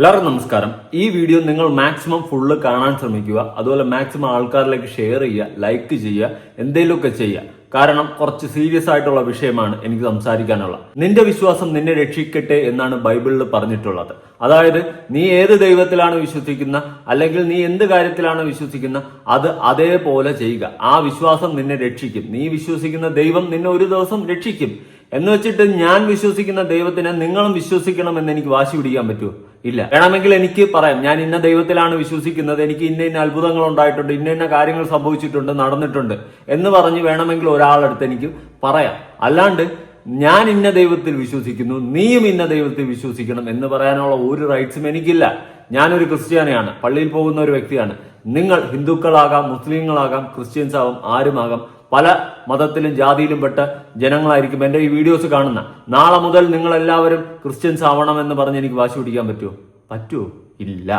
എല്ലാവർക്കും നമസ്കാരം. ഈ വീഡിയോ നിങ്ങൾ മാക്സിമം ഫുള്ള് കാണാൻ ശ്രമിക്കുക. അതുപോലെ മാക്സിമം ആൾക്കാരിലേക്ക് ഷെയർ ചെയ്യുക ലൈക്ക് ചെയ്യുക എന്തെങ്കിലുമൊക്കെ ചെയ്യുക. കാരണം കുറച്ച് സീരിയസ് ആയിട്ടുള്ള വിഷയമാണ് എനിക്ക് സംസാരിക്കാനുള്ള. നിന്റെ വിശ്വാസം നിന്നെ രക്ഷിക്കട്ടെ എന്നാണ് ബൈബിളിൽ പറഞ്ഞിട്ടുള്ളത്. അതായത് നീ ഏത് ദൈവത്തിലാണ് വിശ്വസിക്കുന്ന അല്ലെങ്കിൽ നീ എന്ത് കാര്യത്തിലാണ് വിശ്വസിക്കുന്ന അത് അതേപോലെ ചെയ്യുക. ആ വിശ്വാസം നിന്നെ രക്ഷിക്കും. നീ വിശ്വസിക്കുന്ന ദൈവം നിന്നെ ഒരു ദിവസം രക്ഷിക്കും. എന്ന് വെച്ചിട്ട് ഞാൻ വിശ്വസിക്കുന്ന ദൈവത്തിനെ നിങ്ങളും വിശ്വസിക്കണം എന്ന് എനിക്ക് വാശി പിടിക്കാൻ പറ്റുമോ? ഇല്ല. വേണമെങ്കിൽ എനിക്ക് പറയാം. ഞാൻ ഇന്ന ദൈവത്തിലാണ് വിശ്വസിക്കുന്നത്. എനിക്ക് ഇന്ന ഇന്ന അത്ഭുതങ്ങൾ ഉണ്ടായിട്ടുണ്ട്. ഇന്ന ഇന്ന കാര്യങ്ങൾ സംഭവിച്ചിട്ടുണ്ട് നടന്നിട്ടുണ്ട് എന്ന് പറഞ്ഞ് വേണമെങ്കിൽ ഒരാളെടുത്ത് എനിക്ക് പറയാം. അല്ലാണ്ട് ഞാൻ ഇന്ന ദൈവത്തിൽ വിശ്വസിക്കുന്നു നീയും ഇന്ന ദൈവത്തിൽ വിശ്വസിക്കണം എന്ന് പറയാനുള്ള ഒരു റൈറ്റ്സും എനിക്കില്ല. ഞാനൊരു ക്രിസ്ത്യാനിയാണ്. പള്ളിയിൽ പോകുന്ന ഒരു വ്യക്തിയാണ്. നിങ്ങൾ ഹിന്ദുക്കളാകാം മുസ്ലിങ്ങളാകാം ക്രിസ്ത്യൻസ് ആകാം ആരുമാകാം പല മതത്തിലും ജാതിയിലും പെട്ട ജനങ്ങളായിരിക്കും എന്റെ ഈ വീഡിയോസ് കാണുന്ന. നാളെ മുതൽ നിങ്ങൾ എല്ലാവരും ക്രിസ്ത്യൻസ് എന്ന് പറഞ്ഞ് എനിക്ക് വാശി പിടിക്കാൻ പറ്റുമോ? പറ്റുമോ? ഇല്ല.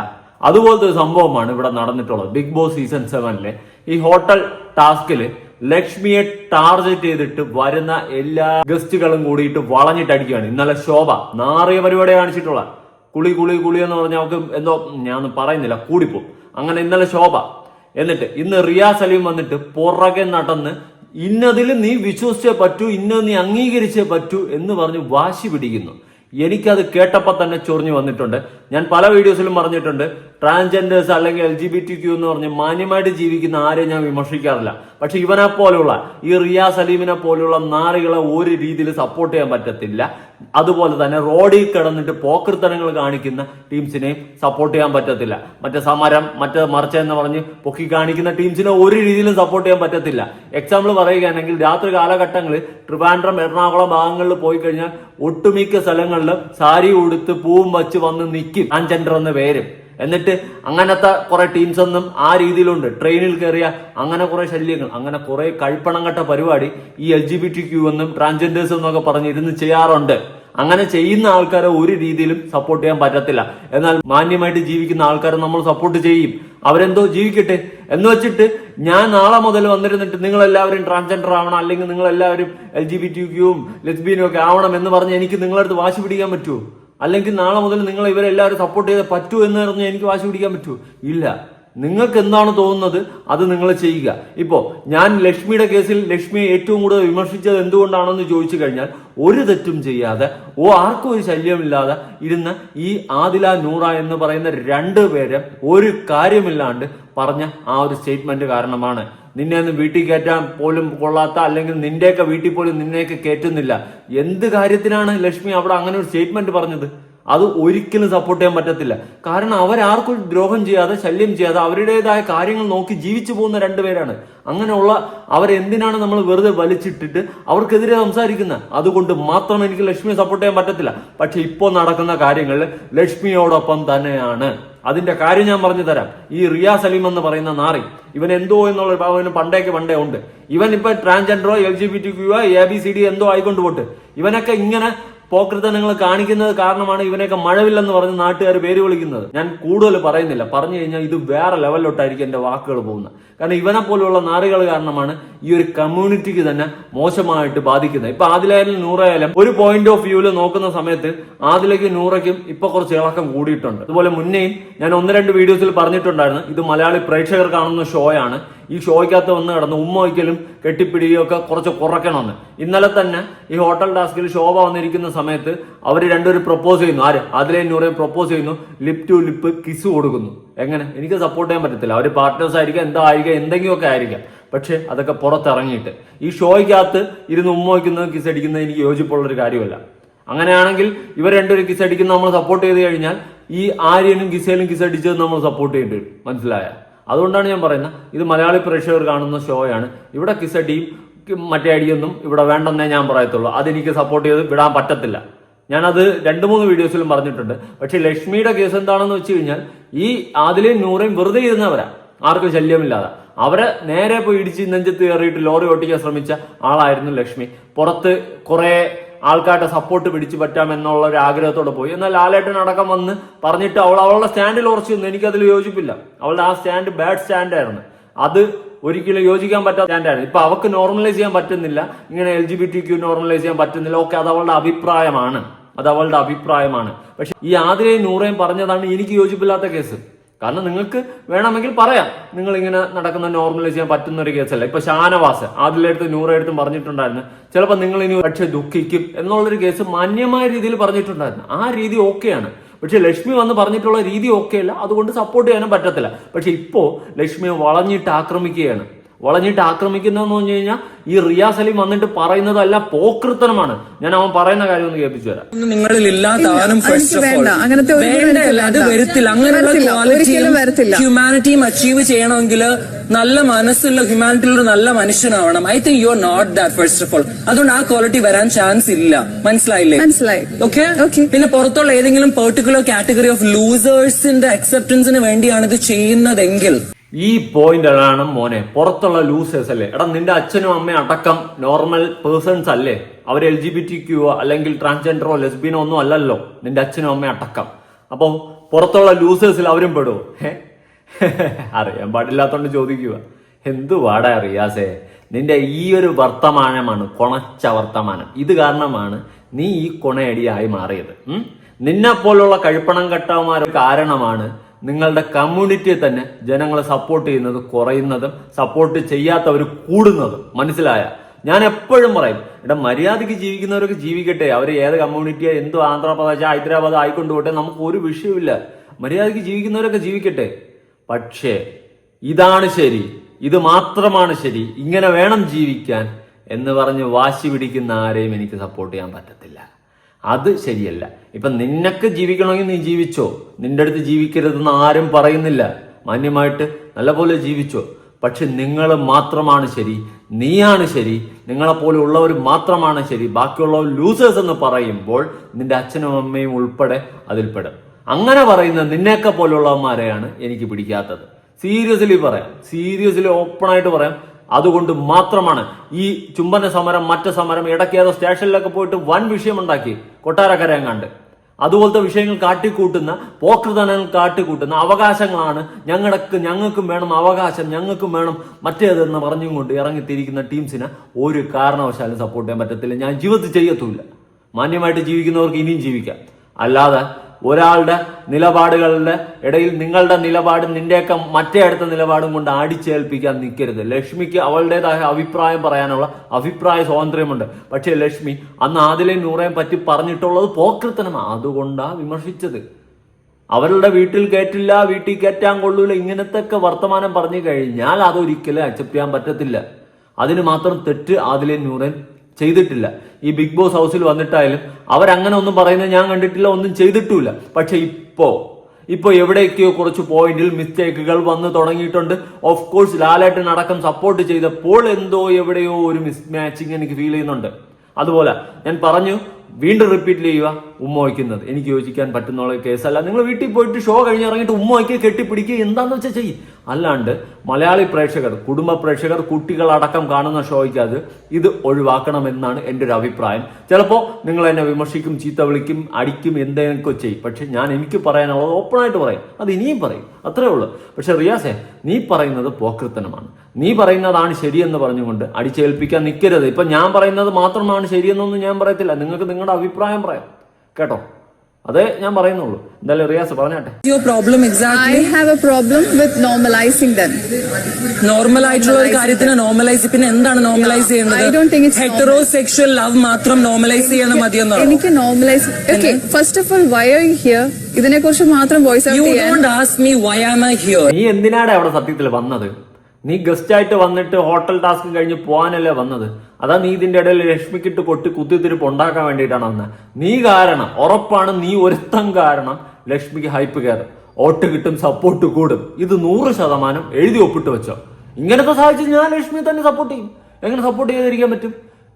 അതുപോലത്തെ ഒരു സംഭവമാണ് ഇവിടെ നടന്നിട്ടുള്ളത്. ബിഗ് ബോസ് സീസൺ സെവനിലെ ഈ ഹോട്ടൽ ടാസ്കിൽ ലക്ഷ്മിയെ ടാർഗറ്റ് ചെയ്തിട്ട് വരുന്ന എല്ലാ ഗസ്റ്റുകളും കൂടിയിട്ട് വളഞ്ഞിട്ടടിക്കുകയാണ് ഇന്നലെ ശോഭ നാറിയ പരിപാടി കാണിച്ചിട്ടുള്ള കുളി കുളി കുളി എന്ന് പറഞ്ഞാൽ അവർക്ക് എന്തോ ഞാൻ പറയുന്നില്ല. കൂടിപ്പോ അങ്ങനെ ഇന്നലെ ശോഭ എന്നിട്ട് ഇന്ന് റിയാസ് സലീം വന്നിട്ട് പുറകെ നടന്ന് ഇന്നതിൽ നീ വിശ്വസിച്ചേ പറ്റൂ ഇന്നത് നീ അംഗീകരിച്ചേ പറ്റൂ എന്ന് പറഞ്ഞ് വാശി പിടിക്കുന്നു. എനിക്കത് കേട്ടപ്പോൾ തന്നെ ചൊറിഞ്ഞു വന്നിട്ടുണ്ട്. ഞാൻ പല വീഡിയോസിലും പറഞ്ഞിട്ടുണ്ട് ട്രാൻസ്ജെൻഡേഴ്സ് അല്ലെങ്കിൽ L G B T Q എന്ന് പറഞ്ഞ് മാന്യമായിട്ട് ജീവിക്കുന്ന ആരെയും ഞാൻ വിമർശിക്കാറില്ല. പക്ഷെ ഇവനെ പോലെയുള്ള ഈ റിയാ സലീമിനെ പോലെയുള്ള നാറികളെ ഒരു രീതിയിൽ സപ്പോർട്ട് ചെയ്യാൻ പറ്റത്തില്ല. അതുപോലെ തന്നെ റോഡിൽ കിടന്നിട്ട് പോക്കൃത്തനങ്ങൾ കാണിക്കുന്ന ടീംസിനെയും സപ്പോർട്ട് ചെയ്യാൻ പറ്റത്തില്ല. മറ്റേ സമരം മറ്റേ മറിച്ച എന്ന് പറഞ്ഞ് പൊക്കി കാണിക്കുന്ന ടീംസിനെ ഒരു രീതിയിലും സപ്പോർട്ട് ചെയ്യാൻ പറ്റത്തില്ല. എക്സാമ്പിൾ പറയുകയാണെങ്കിൽ രാത്രി കാലഘട്ടങ്ങളിൽ ട്രിവാൻഡ്രം എറണാകുളം ഭാഗങ്ങളിൽ പോയി കഴിഞ്ഞാൽ ഒട്ടുമിക്ക സ്ഥലങ്ങളിലും സാരി ഉടുത്ത് പൂവും വച്ച് വന്ന് നിൽക്കും അഞ്ചൻഡർ എന്ന പേരും. എന്നിട്ട് അങ്ങനത്തെ കുറെ ടീംസ് ഒന്നും ആ രീതിയിലുണ്ട്. ട്രെയിനിൽ കയറിയ അങ്ങനെ കുറെ ശല്യങ്ങൾ അങ്ങനെ കുറെ കഴിപ്പണം കട്ട പരിപാടി ഈ L G B T Q എന്നും ട്രാൻസ്ജെൻഡേഴ്സ് എന്നൊക്കെ പറഞ്ഞ് ഇരുന്ന് ചെയ്യാറുണ്ട്. അങ്ങനെ ചെയ്യുന്ന ആൾക്കാരെ ഒരു രീതിയിലും സപ്പോർട്ട് ചെയ്യാൻ പറ്റത്തില്ല. എന്നാൽ മാന്യമായിട്ട് ജീവിക്കുന്ന ആൾക്കാരെ നമ്മൾ സപ്പോർട്ട് ചെയ്യും. അവരെന്തോ ജീവിക്കട്ടെ എന്ന് വെച്ചിട്ട് ഞാൻ നാളെ മുതൽ വന്നിരുന്നിട്ട് നിങ്ങൾ എല്ലാവരും ട്രാൻസ്ജെൻഡർ ആവണം അല്ലെങ്കിൽ നിങ്ങൾ എല്ലാവരും എൽ ജി ബി ടി ക്യൂവും ലെസ്ബിയനും ഒക്കെ ആവണം എന്ന് പറഞ്ഞ് എനിക്ക് നിങ്ങളടുത്ത് വാശി പിടിക്കാൻ പറ്റുമോ അല്ലെങ്കിൽ നാളെ മുതൽ നിങ്ങൾ ഇവരെല്ലാവരും സപ്പോർട്ട് ചെയ്ത് പറ്റൂ എന്ന് പറഞ്ഞ് എനിക്ക് വാശി പിടിക്കാൻ പറ്റൂ? ഇല്ല. നിങ്ങൾക്ക് എന്താണ് തോന്നുന്നത്? അത് നിങ്ങൾ ചെയ്യുക. ഇപ്പോ ഞാൻ ലക്ഷ്മിയുടെ കേസിൽ ലക്ഷ്മിയെ ഏറ്റവും കൂടുതൽ വിമർശിച്ചത് എന്തുകൊണ്ടാണെന്ന് ചോദിച്ചു കഴിഞ്ഞാൽ ഒരു തെറ്റും ചെയ്യാതെ ഓ ആർക്കും ഒരു ശല്യമില്ലാതെ ഇരുന്ന ഈ ആദില നൂറ എന്ന് പറയുന്ന രണ്ട് പേരെ ഒരു കാര്യമില്ലാണ്ട് പറഞ്ഞ ആ ഒരു സ്റ്റേറ്റ്മെന്റ് കാരണമാണ്. നിന്നെ ഒന്ന് വീട്ടിൽ കയറ്റാൻ പോലും കൊള്ളാത്ത അല്ലെങ്കിൽ നിന്റെയൊക്കെ വീട്ടിൽ പോലും നിന്നെയൊക്കെ കയറ്റുന്നില്ല. എന്ത് കാര്യത്തിനാണ് ലക്ഷ്മി അവിടെ അങ്ങനെ ഒരു സ്റ്റേറ്റ്മെന്റ് പറഞ്ഞത്? അത് ഒരിക്കലും സപ്പോർട്ട് ചെയ്യാൻ പറ്റത്തില്ല. കാരണം അവരാർക്കും ദ്രോഹം ചെയ്യാതെ ശല്യം ചെയ്യാതെ അവരുടേതായ കാര്യങ്ങൾ നോക്കി ജീവിച്ചു പോകുന്ന രണ്ടുപേരാണ്. അങ്ങനെയുള്ള അവരെന്തിനാണ് നമ്മൾ വെറുതെ വലിച്ചിട്ടിട്ട് അവർക്കെതിരെ സംസാരിക്കുന്നത് അതുകൊണ്ട് മാത്രം എനിക്ക് ലക്ഷ്മിയെ സപ്പോർട്ട് ചെയ്യാൻ പറ്റത്തില്ല. പക്ഷെ ഇപ്പോൾ നടക്കുന്ന കാര്യങ്ങളിൽ ലക്ഷ്മിയോടൊപ്പം തന്നെയാണ്. അതിന്റെ കാര്യം ഞാൻ പറഞ്ഞു തരാം. ഈ റിയാ സലീം എന്ന് പറയുന്ന നാറി ഇവൻ എന്തോ എന്നുള്ള അവന് പണ്ടേക്ക് പണ്ടേ ഉണ്ട്. ഇവൻ ഇപ്പൊ ട്രാൻസ്ജെൻഡറോ എൽ ജി ബി ടി ക്യൂയോ എ ബി സി ഡി എന്തോ ആയിക്കൊണ്ട് പോട്ട്. ഇവനൊക്കെ ഇങ്ങനെ പോക്കൃതനങ്ങൾ കാണിക്കുന്നത് കാരണമാണ് ഇവനെയൊക്കെ മഴവില്ലെന്ന് പറഞ്ഞ് നാട്ടുകാർ പേര് വിളിക്കുന്നത്. ഞാൻ കൂടുതൽ പറയുന്നില്ല. പറഞ്ഞു കഴിഞ്ഞാൽ ഇത് വേറെ ലെവലിലോട്ടായിരിക്കും എന്റെ വാക്കുകൾ പോകുന്നത്. കാരണം ഇവനെ പോലുള്ള നാറുകൾ കാരണമാണ് ഈ ഒരു കമ്മ്യൂണിറ്റിക്ക് തന്നെ മോശമായിട്ട് ബാധിക്കുന്നത്. ഇപ്പൊ ആദിലായാലും നൂറായാലും ഒരു പോയിന്റ് ഓഫ് വ്യൂവിൽ നോക്കുന്ന സമയത്ത് ആദിലേക്കും നൂറയ്ക്കും ഇപ്പൊ കുറച്ച് ഇളക്കം കൂടിയിട്ടുണ്ട്. അതുപോലെ മുന്നേയും ഞാൻ ഒന്ന് രണ്ട് വീഡിയോസിൽ പറഞ്ഞിട്ടുണ്ടായിരുന്നു. ഇത് മലയാളി പ്രേക്ഷകർ കാണുന്ന ഷോയാണ് ഈ ഷോയ്ക്കകത്ത് വന്ന് കിടന്ന് ഉമ്മ വയ്ക്കലും കെട്ടിപ്പിടിയും ഒക്കെ കുറച്ച് കുറയ്ക്കണമെന്ന്. ഇന്നലെ തന്നെ ഈ ഹോട്ടൽ ടാസ്കിൽ ശോഭ വന്നിരിക്കുന്ന സമയത്ത് അവർ രണ്ടുപേരും പ്രപ്പോസ് ചെയ്യുന്നു. ആര്? അതിലെ നൂറേയും പ്രപ്പോസ് ചെയ്യുന്നു. ലിപ് ടു ലിപ്പ് കിസ് കൊടുക്കുന്നു. എങ്ങനെ? എനിക്ക് സപ്പോർട്ട് ചെയ്യാൻ പറ്റത്തില്ല. അവർ പാർട്ട്നേഴ്സ് ആയിരിക്കാം എന്താ ആയിരിക്കാം എന്തെങ്കിലുമൊക്കെ ആയിരിക്കാം. പക്ഷെ അതൊക്കെ പുറത്തിറങ്ങിയിട്ട്. ഈ ഷോയ്ക്കകത്ത് ഇരുന്ന് ഉമ്മ വയ്ക്കുന്നത് കിസ് അടിക്കുന്നത് എനിക്ക് യോജിപ്പുള്ള ഒരു കാര്യമല്ല. അങ്ങനെയാണെങ്കിൽ ഇവർ രണ്ടുപേരും കിസ് അടിക്കുന്ന നമ്മൾ സപ്പോർട്ട് ചെയ്ത് കഴിഞ്ഞാൽ ഈ ആര്യനും കിസയിലും കിസ് അടിച്ചത് നമ്മൾ സപ്പോർട്ട് ചെയ്യേണ്ടി വരും. മനസ്സിലായ? അതുകൊണ്ടാണ് ഞാൻ പറയുന്നത്. ഇത് മലയാളി പ്രേക്ഷകർ കാണുന്ന ഷോയാണ്. ഇവിടെ കിസടിയും മറ്റേ അടിയൊന്നും ഇവിടെ വേണ്ടെന്നേ ഞാൻ പറയത്തുള്ളൂ. അതെനിക്ക് സപ്പോർട്ട് ചെയ്ത് വിടാൻ പറ്റത്തില്ല. ഞാനത് രണ്ട് മൂന്ന് വീഡിയോസിലും പറഞ്ഞിട്ടുണ്ട്. പക്ഷെ ലക്ഷ്മിയുടെ കേസ് എന്താണെന്ന് വെച്ച് കഴിഞ്ഞാൽ ഈ ആദിലെയും നൂറേയും വെറുതെ ഇരുന്നവരാ. ആർക്കും ശല്യമില്ലാതെ. അവരെ നേരെ പോയി ഇടിച്ച് നെഞ്ചത്ത് കയറിയിട്ട് ലോറി ഓട്ടിക്കാൻ ശ്രമിച്ച ആളായിരുന്നു ലക്ഷ്മി. പുറത്ത് കുറെ ആൾക്കാരുടെ സപ്പോർട്ട് പിടിച്ചു പറ്റാം എന്നുള്ള ഒരു ആഗ്രഹത്തോടെ പോയി. എന്നാൽ ലാലേട്ടൻ അടക്കം വന്ന് പറഞ്ഞിട്ട് അവൾ അവളുടെ സ്റ്റാൻഡിൽ ഉറച്ചു നിന്ന് എനിക്കതിൽ യോജിപ്പില്ല. അവളുടെ ആ സ്റ്റാൻഡ് ബാഡ് സ്റ്റാൻഡായിരുന്നു അത് ഒരിക്കലും യോജിക്കാൻ പറ്റാത്ത സ്റ്റാൻഡാണ് ഇപ്പൊ അവക്ക് നോർമലൈസ് ചെയ്യാൻ പറ്റുന്നില്ല. ഇങ്ങനെ L G B T Q normalise ചെയ്യാൻ പറ്റുന്നില്ല. ഓക്കെ അത് അവളുടെ അഭിപ്രായമാണ്. അത് അവളുടെ അഭിപ്രായമാണ്. പക്ഷെ ഈ ആതിരയും നൂറയും പറഞ്ഞതാണ് എനിക്ക് യോജിപ്പില്ലാത്ത കേസ്. കാരണം നിങ്ങൾക്ക് വേണമെങ്കിൽ പറയാം. നിങ്ങൾ ഇങ്ങനെ നടക്കുന്ന നോർമലൈസ് ചെയ്യാൻ പറ്റുന്ന ഒരു കേസല്ല ഇപ്പൊ ഷാനവാസ് ആദിലെടുത്ത് നൂറെടുത്തും പറഞ്ഞിട്ടുണ്ടായിരുന്നു. ചിലപ്പോൾ നിങ്ങൾ ഇനി പക്ഷെ ദുഃഖിക്കും എന്നുള്ളൊരു കേസ് മാന്യമായ രീതിയിൽ പറഞ്ഞിട്ടുണ്ടായിരുന്നു. ആ രീതി ഓക്കെയാണ് പക്ഷെ ലക്ഷ്മി വന്ന് പറഞ്ഞിട്ടുള്ള രീതി ഓക്കെ അല്ല. അതുകൊണ്ട് സപ്പോർട്ട് ചെയ്യാനും പറ്റത്തില്ല. പക്ഷെ ഇപ്പോ ലക്ഷ്മിയെ വളഞ്ഞിട്ട് ആക്രമിക്കുകയാണ്. വളഞ്ഞിട്ട് ആക്രമിക്കുന്നതെന്ന് പറഞ്ഞു കഴിഞ്ഞാൽ ഈ റിയാസ് അലി വന്നിട്ട് പറയുന്നതല്ല പോക്കൃത്തനമാണ് ഞാൻ അവൻ പറയുന്ന കാര്യം ഒന്ന് കേൾപ്പിച്ചു തരാം. നിങ്ങളിൽ ഇല്ലാത്ത ഫസ്റ്റ് ഓഫ് ഓൾ അങ്ങനത്തെ അത്. വരത്തില്ല. അങ്ങനെയുള്ള. ക്വാളിറ്റിയും ഹ്യൂമാനിറ്റിയും അച്ചീവ് ചെയ്യണമെങ്കിൽ നല്ല മനസ്സുള്ള ഹ്യൂമാനിറ്റിയുള്ള നല്ല മനുഷ്യനാവണം. I think you are not that first of all അതുകൊണ്ട് ആ ക്വാളിറ്റി വരാൻ ചാൻസ് ഇല്ല. മനസ്സിലായില്ലേ? മനസ്സിലായി. ഓക്കെ പിന്നെ പുറത്തുള്ള ഏതെങ്കിലും പെർട്ടിക്കുലർ കാറ്റഗറി ഓഫ് ലൂസേഴ്സിന്റെ അക്സെപ്റ്റൻസിന് വേണ്ടിയാണ് ഇത് ചെയ്യുന്നതെങ്കിൽ. ഈ പോയിന്റാണ് മോനെ പുറത്തുള്ള ലൂസേഴ്സ് അല്ലേ? എടാ നിന്റെ അച്ഛനും അമ്മയും അടക്കം നോർമൽ പേഴ്സൺസ് അല്ലേ? അവർ L G B T Q അല്ലെങ്കിൽ ട്രാൻസ്ജെൻഡറോ ലെസ്ബിയനോ ഒന്നും അല്ലല്ലോ നിന്റെ അച്ഛനും അമ്മയും അടക്കം. അപ്പോൾ പുറത്തുള്ള ലൂസേഴ്സിൽ അവരും പെടുവോ? ഏ? അറിയാൻ പാടില്ലാത്തോണ്ട് ചോദിക്കുക. എന്തു വാടാ റിയാസേ? നിന്റെ ഈ ഒരു വർത്തമാനമാണ് കൊണച്ച വർത്തമാനം. ഇത് കാരണമാണ് നീ ഈ കൊണയടിയായി മാറിയത്? നിന്നെ പോലുള്ള കഴുപ്പണം കെട്ടവന്മാരുടെ കാരണമാണ് നിങ്ങളുടെ കമ്മ്യൂണിറ്റിയെ തന്നെ ജനങ്ങളെ സപ്പോർട്ട് ചെയ്യുന്നത് കുറയുന്നതും സപ്പോർട്ട് ചെയ്യാത്തവർ കൂടുന്നതും. മനസ്സിലായ? ഞാൻ എപ്പോഴും പറയും ഇവിടെ മര്യാദയ്ക്ക് ജീവിക്കുന്നവരൊക്കെ ജീവിക്കട്ടെ. അവർ ഏത് കമ്മ്യൂണിറ്റിയോ എന്തോ ആന്ധ്രാപ്രദേശ് ഹൈദരാബാദ് ആയിക്കൊണ്ട് പോട്ടെ നമുക്ക് ഒരു വിഷയമില്ല മര്യാദയ്ക്ക് ജീവിക്കുന്നവരൊക്കെ ജീവിക്കട്ടെ. പക്ഷേ ഇതാണ് ശരി. ഇത് മാത്രമാണ് ശരി. ഇങ്ങനെ വേണം ജീവിക്കാൻ എന്ന് പറഞ്ഞ് വാശി പിടിക്കുന്ന ആരെയും എനിക്ക് സപ്പോർട്ട് ചെയ്യാൻ പറ്റത്തില്ല. അത് ശരിയല്ല. ഇപ്പൊ നിനക്ക് ജീവിക്കണമെങ്കിൽ നീ ജീവിച്ചോ. നിന്റെ അടുത്ത് ജീവിക്കരുതെന്ന് ആരും പറയുന്നില്ല. മാന്യമായിട്ട് നല്ലപോലെ ജീവിച്ചോ. പക്ഷെ നിങ്ങൾ മാത്രമാണ് ശരി. നീയാണ് ശരി. നിങ്ങളെപ്പോലെ ഉള്ളവർ മാത്രമാണ് ശരി. ബാക്കിയുള്ളവർ ലൂസേഴ്സ് എന്ന് പറയുമ്പോൾ നിന്റെ അച്ഛനും അമ്മയും ഉൾപ്പെടെ അതിൽപ്പെടും. അങ്ങനെ പറയുന്ന നിന്നെയൊക്കെ പോലുള്ളവന്മാരെയാണ് എനിക്ക് പിടിക്കാത്തത്. സീരിയസ്ലി പറയാം. സീരിയസ്ലി ഓപ്പണായിട്ട് പറയാം. അതുകൊണ്ട് മാത്രമാണ് ഈ ചുംബന സമരം മറ്റ് സമരം ഇടയ്ക്ക് ഏതോ സ്റ്റേഷനിലൊക്കെ പോയിട്ട് വൻ വിഷയമുണ്ടാക്കി കൊട്ടാരക്കര എങ്ങാണ്ട് അതുപോലത്തെ വിഷയങ്ങൾ കാട്ടിക്കൂട്ടുന്ന പോക്കൃതനങ്ങൾ കാട്ടിക്കൂട്ടുന്ന അവകാശങ്ങളാണ് ഞങ്ങൾക്ക് ഞങ്ങൾക്കും വേണം അവകാശം ഞങ്ങൾക്കും വേണം മറ്റേതെന്ന് പറഞ്ഞും കൊണ്ട് ഇറങ്ങിത്തിരിക്കുന്ന ടീംസിനെ ഒരു കാരണവശാലും സപ്പോർട്ട് ചെയ്യാൻ പറ്റത്തില്ല. ഞാൻ ജീവിതത്തിൽ ചെയ്യത്തുമില്ല. മാന്യമായിട്ട് ജീവിക്കുന്നവർക്ക് ഇനിയും ജീവിക്കാം. അല്ലാതെ ഒരാളുടെ നിലപാടുകളുടെ ഇടയിൽ നിങ്ങളുടെ നിലപാടും നിന്റെയൊക്കെ മറ്റേ അടുത്ത നിലപാടും കൊണ്ട് അടിച്ചേൽപ്പിക്കാൻ നിൽക്കരുത് ലക്ഷ്മിക്ക് അവളുടേതായ അഭിപ്രായം പറയാനുള്ള അഭിപ്രായ സ്വാതന്ത്ര്യമുണ്ട്. പക്ഷേ ലക്ഷ്മി അന്ന് ആദിലെ നൂറേയും പറ്റി പറഞ്ഞിട്ടുള്ളത് പോക്രിത്തനമാണ് അതുകൊണ്ടാണ് വിമർശിച്ചത്. അവരുടെ വീട്ടിൽ കയറ്റില്ല വീട്ടിൽ കയറ്റാൻ കൊള്ളൂല ഇങ്ങനത്തെ ഒക്കെ വർത്തമാനം പറഞ്ഞു കഴിഞ്ഞാൽ അതൊരിക്കലും അക്സെപ്റ്റ് ചെയ്യാൻ പറ്റത്തില്ല. അതിന് മാത്രം തെറ്റ് ആദിലെ നൂറൻ ചെയ്തിട്ടില്ല. ഈ ബിഗ് ബോസ് ഹൗസിൽ വന്നിട്ടായാലും അവരങ്ങനെ ഒന്നും പറയുന്നത് ഞാൻ കണ്ടിട്ടില്ല ഒന്നും ചെയ്തിട്ടുമില്ല. പക്ഷെ ഇപ്പോ ഇപ്പൊ എവിടെയൊക്കെയോ കുറച്ച് പോയിന്റിൽ മിസ്റ്റേക്കുകൾ വന്നു തുടങ്ങിയിട്ടുണ്ട്. ഓഫ് കോഴ്സ് ലാലേട്ടൻ അടക്കം സപ്പോർട്ട് ചെയ്തപ്പോൾ എന്തോ എവിടെയോ ഒരു മിസ് മാച്ചിങ് എനിക്ക് ഫീൽ ചെയ്യുന്നുണ്ട്. അതുപോലെ ഞാൻ പറഞ്ഞു വീണ്ടും റിപ്പീറ്റ് ചെയ്യുക ഉമ്മ വയ്ക്കുന്നത്. എനിക്ക് യോജിക്കാൻ പറ്റുന്ന കേസല്ല. നിങ്ങൾ വീട്ടിൽ പോയിട്ട് ഷോ കഴിഞ്ഞ് ഇറങ്ങിയിട്ട് ഉമ്മ വയ്ക്കുക കെട്ടിപ്പിടിക്കുക എന്താന്ന് വെച്ചാൽ ചെയ്യും? അല്ലാണ്ട് മലയാളി പ്രേക്ഷകർ കുടുംബ പ്രേക്ഷകർ കുട്ടികളടക്കം കാണുന്ന ഷോയ്ക്ക് അത് ഇത് ഒഴിവാക്കണമെന്നാണ് എന്റെ ഒരു അഭിപ്രായം. ചിലപ്പോൾ നിങ്ങൾ എന്നെ വിമർശിക്കും ചീത്ത വിളിക്കും അടിക്കും എന്തെങ്കിലുമൊക്കെ ചെയ്യും. പക്ഷെ ഞാൻ എനിക്ക് പറയാനുള്ളത് ഓപ്പണായിട്ട് പറയും. അത് ഇനിയും പറയും. അത്രേ ഉള്ളൂ. പക്ഷെ റിയാസെ നീ പറയുന്നത് പോക്കൃത്തനമാണ് നീ പറയുന്നതാണ് ശരിയെന്ന് പറഞ്ഞുകൊണ്ട് അടിച്ചേൽപ്പിക്കാൻ നിൽക്കരുത് ഇപ്പം ഞാൻ പറയുന്നത് മാത്രമാണ് ശരിയെന്നൊന്നും ഞാൻ പറയത്തില്ല. നിങ്ങൾക്ക് നിങ്ങളുടെ അഭിപ്രായം പറയാം. കേട്ടോ? അതേ ഞാൻ പറയുന്നുള്ളൂ. എന്തായാലും റിയാസ് പറഞ്ഞാട്ടെ. Your problem I I have a problem with normalising them. Normal ആയിട്ടുള്ള ഒരു കാര്യത്തിന് നോർമലൈസ് പിന്നെ എന്താണ് നോർമലൈസ് ചെയ്യുന്നത്? Don't think it's heterosexual love മാത്രം നോർമലൈസ് ചെയ്യണം മതിയെന്നോ? എനിക്ക് normalise okay first of all why are you here ഇതിനെ കുറിച്ച് മാത്രം വോയിസ് യു ഔട്ട് ചെയ്യാൻ don't ask me why am I here നീ എന്തിനാണ് അവിടെ സത്യത്തിൽ വന്നത്? നീ ഗസ്റ്റ് ആയിട്ട് വന്നിട്ട് ഹോട്ടൽ ടാസ്ക് കഴിഞ്ഞ് പോകാനല്ലേ വന്നത്? അതാ നീ ഇതിന്റെ ഇടയിൽ ലക്ഷ്മിക്കിട്ട് പൊട്ടി കുത്തിത്തിരിപ്പ് ഉണ്ടാക്കാൻ വേണ്ടിയിട്ടാണ് വന്നത് നീ കാരണം ഉറപ്പാണ് നീ ഒരുത്തം കാരണം ലക്ഷ്മിക്ക് ഹൈപ്പ് കയറും. വോട്ട് കിട്ടും സപ്പോർട്ട് കൂടും. ഇത് നൂറ് ശതമാനം എഴുതി ഒപ്പിട്ട് വെച്ചോ. ഇങ്ങനത്തെ സാഹചര്യം ഞാൻ ലക്ഷ്മി തന്നെ സപ്പോർട്ട് ചെയ്യും. എങ്ങനെ സപ്പോർട്ട് ചെയ്തിരിക്കാൻ പറ്റും?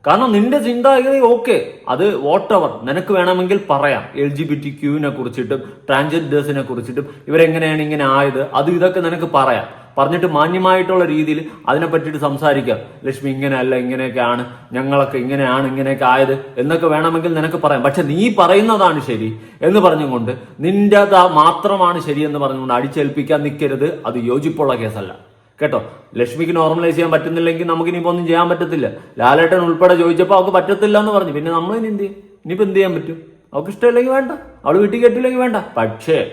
കാരണം നിന്റെ ചിന്താഗതി ഓക്കെ. അത് വോട്ടവർ നിനക്ക് വേണമെങ്കിൽ പറയാം. എൽ ജി ബി ടി ക്യൂവിനെ കുറിച്ചിട്ടും ട്രാൻസ്ജെൻഡേഴ്സിനെ കുറിച്ചിട്ടും ഇവരെങ്ങനെയാണ് ഇങ്ങനെ ആയത് അത് ഇതൊക്കെ നിനക്ക് പറയാം. പറഞ്ഞിട്ട് മാന്യമായിട്ടുള്ള രീതിയിൽ അതിനെ പറ്റിയിട്ട് സംസാരിക്കാം. ലക്ഷ്മി ഇങ്ങനെയല്ല ഇങ്ങനെയൊക്കെയാണ് ഞങ്ങളൊക്കെ ഇങ്ങനെയാണ് ഇങ്ങനെയൊക്കെ ആയത് എന്നൊക്കെ വേണമെങ്കിൽ നിനക്ക് പറയാം. പക്ഷെ നീ പറയുന്നതാണ് ശരി എന്ന് പറഞ്ഞുകൊണ്ട് നിന്റെ മാത്രമാണ് ശരി എന്ന് പറഞ്ഞുകൊണ്ട് അടിച്ചേൽപ്പിക്കാൻ നിൽക്കരുത് അത് യോജിപ്പുള്ള കേസല്ല. കേട്ടോ? ലക്ഷ്മിക്ക് നോർമലൈസ് ചെയ്യാൻ പറ്റുന്നില്ലെങ്കിൽ നമുക്ക് ഇനിയിപ്പോ ഒന്നും ചെയ്യാൻ പറ്റത്തില്ല. ലാലേട്ടൻ ഉൾപ്പെടെ ചോദിച്ചപ്പോൾ അവൾക്ക് പറ്റത്തില്ല എന്ന് പറഞ്ഞു. പിന്നെ നമ്മൾ ഇനി എന്ത് ചെയ്യും? ഇനിയിപ്പോ എന്ത് ചെയ്യാൻ പറ്റും? അവൾക്ക് ഇഷ്ടമില്ലെങ്കിൽ വേണ്ട. അവൾ വീട്ടിൽ കെട്ടില്ലെങ്കിൽ വേണ്ട. പക്ഷേ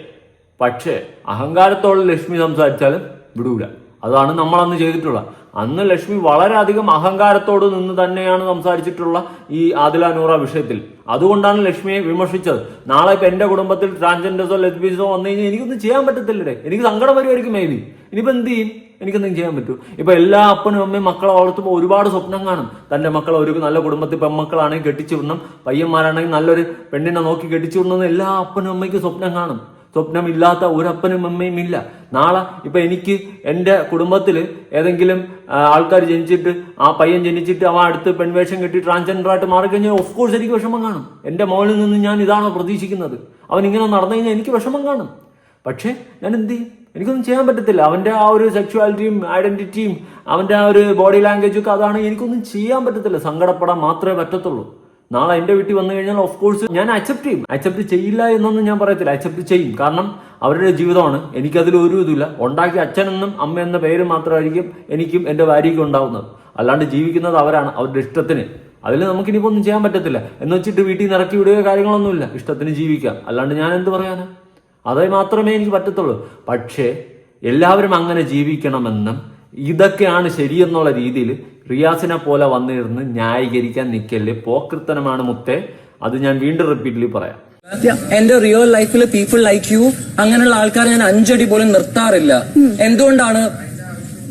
പക്ഷേ അഹങ്കാരത്തോളം ലക്ഷ്മി സംസാരിച്ചാലും വിടൂല. അതാണ് നമ്മൾ അന്ന് ചെയ്തിട്ടുള്ളത് അന്ന് ലക്ഷ്മി വളരെയധികം അഹങ്കാരത്തോട് നിന്ന് തന്നെയാണ് സംസാരിച്ചിട്ടുള്ള ഈ ആദിലാനൂറ വിഷയത്തിൽ. അതുകൊണ്ടാണ് ലക്ഷ്മിയെ വിമർശിച്ചത്. നാളെ ഇപ്പൊ എന്റെ കുടുംബത്തിൽ ട്രാൻസ്ജെൻഡേഴ്സോ ലെസ്ബീസോ വന്നു കഴിഞ്ഞാൽ എനിക്കൊന്നും ചെയ്യാൻ പറ്റത്തില്ലേ എനിക്ക് സങ്കടം വരുമായിരിക്കും മേബി ഇനിയിപ്പോ എന്ത് ചെയ്യും? എനിക്കെന്തെങ്കിലും ചെയ്യാൻ പറ്റൂ. ഇപ്പൊ എല്ലാ അപ്പനും അമ്മയും മക്കളെ വളർത്തുമ്പോൾ ഒരുപാട് സ്വപ്നം കാണും. തന്റെ മക്കളെ ഒരു നല്ല കുടുംബത്തിൽ പെൺമക്കളാണെങ്കിൽ കെട്ടിച്ചു വിടണം. പയ്യന്മാരാണെങ്കിൽ നല്ലൊരു പെണ്ണിനെ നോക്കി കെട്ടിച്ചു വിടണമെന്ന് എല്ലാ അപ്പനും അമ്മയ്ക്കും സ്വപ്നം കാണും. സ്വപ്നമില്ലാത്ത ഒരപ്പനും അമ്മയും ഇല്ല. നാളെ ഇപ്പൊ എനിക്ക് എന്റെ കുടുംബത്തിൽ ഏതെങ്കിലും ആൾക്കാർ ജനിച്ചിട്ട് ആ പയ്യൻ ജനിച്ചിട്ട് അവ അടുത്ത് പെൺവേഷം കെട്ടി ട്രാൻസ്ജെൻഡർ ആയിട്ട് മാറിക്കഴിഞ്ഞാൽ ഓഫ് കോഴ്സ് എനിക്ക് വിഷമം കാണും. എന്റെ മോളിൽ നിന്ന് ഞാൻ ഇതാണോ പ്രതീക്ഷിക്കുന്നത്? അവൻ ഇങ്ങനെ നടന്നു കഴിഞ്ഞാൽ എനിക്ക് വിഷമം കാണും. പക്ഷേ ഞാൻ എന്ത് ചെയ്യും? എനിക്കൊന്നും ചെയ്യാൻ പറ്റത്തില്ല. അവന്റെ ആ ഒരു സെക്ഷുവാലിറ്റിയും ഐഡന്റിറ്റിയും അവന്റെ ആ ഒരു ബോഡി ലാംഗ്വേജും ഒക്കെ അതാണ്. എനിക്കൊന്നും ചെയ്യാൻ പറ്റത്തില്ല. സങ്കടപ്പെടാൻ മാത്രമേ പറ്റത്തുള്ളൂ. നാളെ എന്റെ വീട്ടിൽ വന്നു കഴിഞ്ഞാൽ ഓഫ് കോഴ്സ് ഞാൻ അക്സെപ്റ്റ് ചെയ്യും. അക്സെപ്റ്റ് ചെയ്യില്ല എന്നൊന്നും ഞാൻ പറയത്തില്ല. അക്സെപ്റ്റ് ചെയ്യും. കാരണം അവരുടെ ജീവിതമാണ്. എനിക്കതിൽ ഒരു ഇതുമില്ല. ഉണ്ടാക്കിയ അച്ഛനെന്നും അമ്മ എന്ന പേര് മാത്രമായിരിക്കും എനിക്കും എന്റെ ഭാര്യയ്ക്കും ഉണ്ടാവുന്നത്. അല്ലാണ്ട് ജീവിക്കുന്നത് അവരാണ്. അവരുടെ ഇഷ്ടത്തിന്. അതിൽ നമുക്ക് ഇനിയിപ്പോൾ ഒന്നും ചെയ്യാൻ പറ്റത്തില്ല. എന്ന് വെച്ചിട്ട് വീട്ടിൽ നിന്ന് ഇറക്കി വിടുകയോ കാര്യങ്ങളൊന്നുമില്ല. ഇഷ്ടത്തിന് ജീവിക്കാം. അല്ലാണ്ട് ഞാൻ എന്ത് പറയാനാ? അതേ മാത്രമേ എനിക്ക് പറ്റത്തുള്ളൂ. പക്ഷേ എല്ലാവരും അങ്ങനെ ജീവിക്കണമെന്നും ഇതൊക്കെയാണ് ശരിയെന്നുള്ള രീതിയിൽ റിയാസിനെ പോലെ വന്നിരുന്ന് ന്യായീകരിക്കാൻ നിൽക്കൽ പോക്കൃത്തനമാണ് മുത്തേ. അത് ഞാൻ വീണ്ടും റിപ്പീറ്റ്ലി പറയാം. എന്റെ റിയൽ ലൈഫിൽ പീപ്പിൾ ലൈക്ക് യു അങ്ങനെയുള്ള ആൾക്കാരെ ഞാൻ അഞ്ചടി പോലും നിർത്താറില്ല. എന്തുകൊണ്ടാണ്?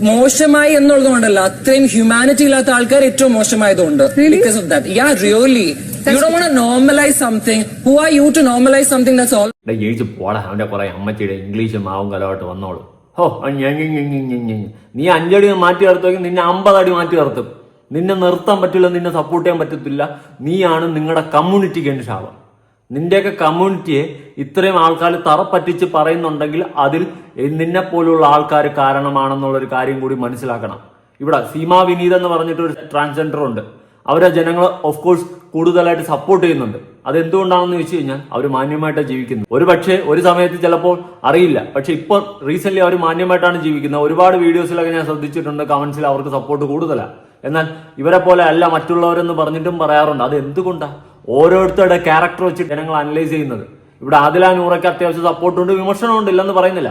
മോശമായി എന്നുള്ളത് കൊണ്ടല്ല അത്രയും ഹ്യൂമാനിറ്റി ഇല്ലാത്ത ആൾക്കാർ ഏറ്റവും മോശമായതുകൊണ്ട്. Because of that yeah really you പോടാ. അവന്റെ കുറെ അമ്മച്ചിയുടെ ഇംഗ്ലീഷും മാവും കലമായിട്ട് വന്നോളൂ. ഹോ. നീ അഞ്ചടി മാറ്റി നിർത്തുമെങ്കിൽ നിന്നെ അമ്പതടി മാറ്റി നിർത്തും. നിന്നെ നിർത്താൻ പറ്റില്ല നിന്നെ സപ്പോർട്ട് ചെയ്യാൻ പറ്റത്തില്ല. നീയാണ് നിങ്ങളുടെ കമ്മ്യൂണിറ്റിക്ക് എന്റെ ശാപം. നിന്റെയൊക്കെ കമ്മ്യൂണിറ്റിയെ ഇത്രയും ആൾക്കാർ തറപ്പറ്റിച്ച് പറയുന്നുണ്ടെങ്കിൽ അതിൽ നിന്നെ പോലുള്ള ആൾക്കാർ കാരണമാണെന്നുള്ളൊരു കാര്യം കൂടി മനസ്സിലാക്കണം. ഇവിടെ സീമാ വിനീത് എന്ന് പറഞ്ഞിട്ട് ഒരു ട്രാൻസ്ജെൻഡർ ഉണ്ട്. അവരെ ജനങ്ങൾ ഓഫ് കോഴ്സ് കൂടുതലായിട്ട് സപ്പോർട്ട് ചെയ്യുന്നുണ്ട്. അത് എന്തുകൊണ്ടാണെന്ന് വെച്ച് കഴിഞ്ഞാൽ അവർ മാന്യമായിട്ടാണ് ജീവിക്കുന്നത്. ഒരു പക്ഷേ ഒരു സമയത്ത് ചിലപ്പോൾ അറിയില്ല. പക്ഷെ ഇപ്പോൾ റീസെന്റ് അവർ മാന്യമായിട്ടാണ് ജീവിക്കുന്നത്. ഒരുപാട് വീഡിയോസിലൊക്കെ ഞാൻ ശ്രദ്ധിച്ചിട്ടുണ്ട് കമന്റ്സിൽ അവർക്ക് സപ്പോർട്ട് കൂടുതലാണ് എന്നാൽ ഇവരെ പോലെ അല്ല മറ്റുള്ളവരെന്ന് പറഞ്ഞിട്ടും പറയാറുണ്ട്. അത് എന്തുകൊണ്ടാണ് ഓരോരുത്തരുടെ ക്യാരക്ടർ വെച്ച് ജനങ്ങൾ അനലൈസ് ചെയ്യുന്നത്. ഇവിടെ ആദില നൂറയ്ക്ക് അത്യാവശ്യം സപ്പോർട്ടുണ്ട് വിമർശനമുണ്ട് ഇല്ലെന്ന് പറയുന്നില്ല.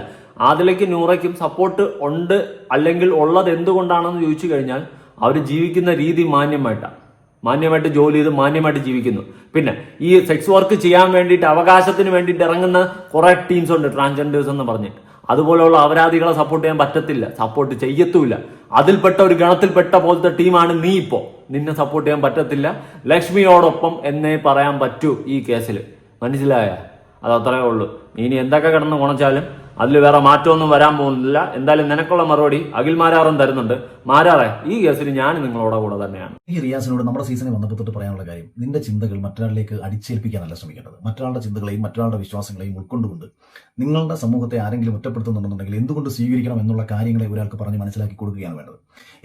ആദിലയ്ക്ക് നൂറയ്ക്കും സപ്പോർട്ട് ഉണ്ട് അല്ലെങ്കിൽ ഉള്ളത് എന്തുകൊണ്ടാണെന്ന് ചോദിച്ചു കഴിഞ്ഞാൽ അവർ ജീവിക്കുന്ന രീതി മാന്യമായിട്ടാണ് മാന്യമായിട്ട് ജോലി ചെയ്ത് മാന്യമായിട്ട് ജീവിക്കുന്നു. പിന്നെ ഈ സെക്സ് വർക്ക് ചെയ്യാൻ വേണ്ടിയിട്ട് അവകാശത്തിന് വേണ്ടിയിട്ട് ഇറങ്ങുന്ന കുറേ ടീംസ് ഉണ്ട് ട്രാൻസ്ജെൻഡേഴ്സ് എന്ന് പറഞ്ഞിട്ട് അതുപോലെയുള്ള അപരാധികളെ സപ്പോർട്ട് ചെയ്യാൻ പറ്റത്തില്ല സപ്പോർട്ട് ചെയ്യത്തുമില്ല. അതിൽപ്പെട്ട ഒരു ഗണത്തിൽപ്പെട്ട പോലത്തെ ടീമാണ് നീ ഇപ്പോ. നിന്നെ സപ്പോർട്ട് ചെയ്യാൻ പറ്റത്തില്ല. ലക്ഷ്മിയോടൊപ്പം എന്നേ പറയാൻ പറ്റൂ ഈ കേസിൽ മനസ്സിലായ? അത് അത്രേ ഉള്ളൂ. ഇനി എന്തൊക്കെ കിടന്ന് കുണച്ചാലും അതിൽ വേറെ മാറ്റമൊന്നും വരാൻ പോകുന്നില്ല. എന്തായാലും നിനക്കുള്ള മറുപടി അഖിൽ മാരാറും തരുന്നുണ്ട്. മാരാറെ ഈ കേസിൽ ഞാൻ നിങ്ങളോട് കൂടെ തന്നെയാണ്. ഈ റിയാസിനോട് നമ്മുടെ സീസണിൽ വന്നപ്പോൾ തൊട്ട് പറയാനുള്ള കാര്യം നിന്റെ ചിന്തകൾ മറ്റൊരാളിലേക്ക് അടിച്ചേൽപ്പിക്കാനല്ല ശ്രമിക്കേണ്ടത്. മറ്റൊരാളുടെ ചിന്തകളെയും മറ്റൊരാളുടെ വിശ്വാസങ്ങളെയും ഉൾക്കൊണ്ടുകൊണ്ട് നിങ്ങളുടെ സമൂഹത്തെ ആരെങ്കിലും ഒറ്റപ്പെടുത്തുന്നുണ്ടെന്നുണ്ടെങ്കിൽ എന്തുകൊണ്ട് സ്വീകരിക്കണം എന്നുള്ള കാര്യങ്ങളെ ഒരാൾക്ക് പറഞ്ഞ് മനസ്സിലാക്കി കൊടുക്കുകയാണ് വേണ്ടത്?